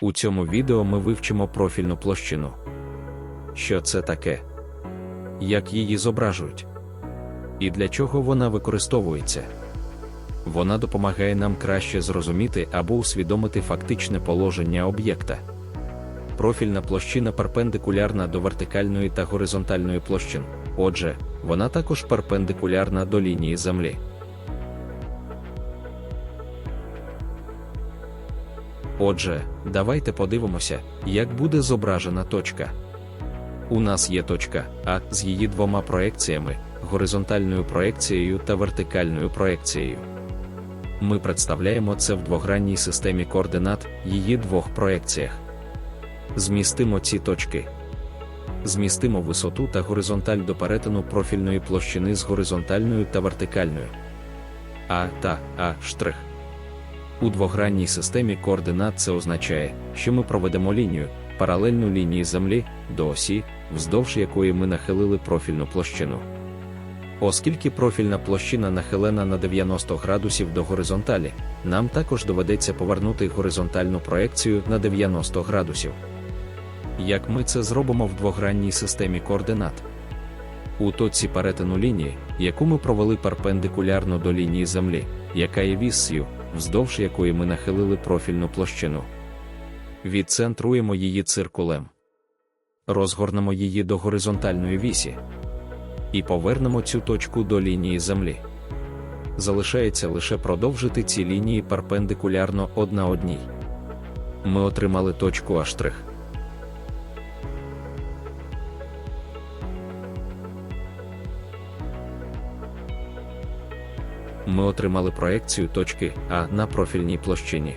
У цьому відео ми вивчимо профільну площину. Що це таке? Як її зображують? І для чого вона використовується? Вона допомагає нам краще зрозуміти або усвідомити фактичне положення об'єкта. Профільна площина перпендикулярна до вертикальної та горизонтальної площин. Отже, вона також перпендикулярна до лінії Землі. Отже, давайте подивимося, як буде зображена точка. У нас є точка А з її двома проекціями горизонтальною проекцією та вертикальною проекцією. Ми представляємо це в двогранній системі координат її двох проекціях. Змістимо ці точки. Змістимо висоту та горизонталь до перетину профільної площини з горизонтальною та вертикальною. А та А штрих. У двогранній системі координат це означає, що ми проведемо лінію, паралельну лінії Землі до осі, вздовж якої ми нахилили профільну площину. Оскільки профільна площина нахилена на 90 градусів до горизонталі, нам також доведеться повернути горизонтальну проекцію на 90 градусів. Як ми це зробимо в двогранній системі координат? У точці перетину лінії, яку ми провели перпендикулярно до лінії Землі, яка є віссю, вздовж якої ми нахилили профільну площину. Відцентруємо її циркулем. Розгорнемо її до горизонтальної вісі. І повернемо цю точку до лінії Землі. Залишається лише продовжити ці лінії перпендикулярно одна одній. Ми отримали точку А'. Ми отримали проекцію точки А на профільній площині.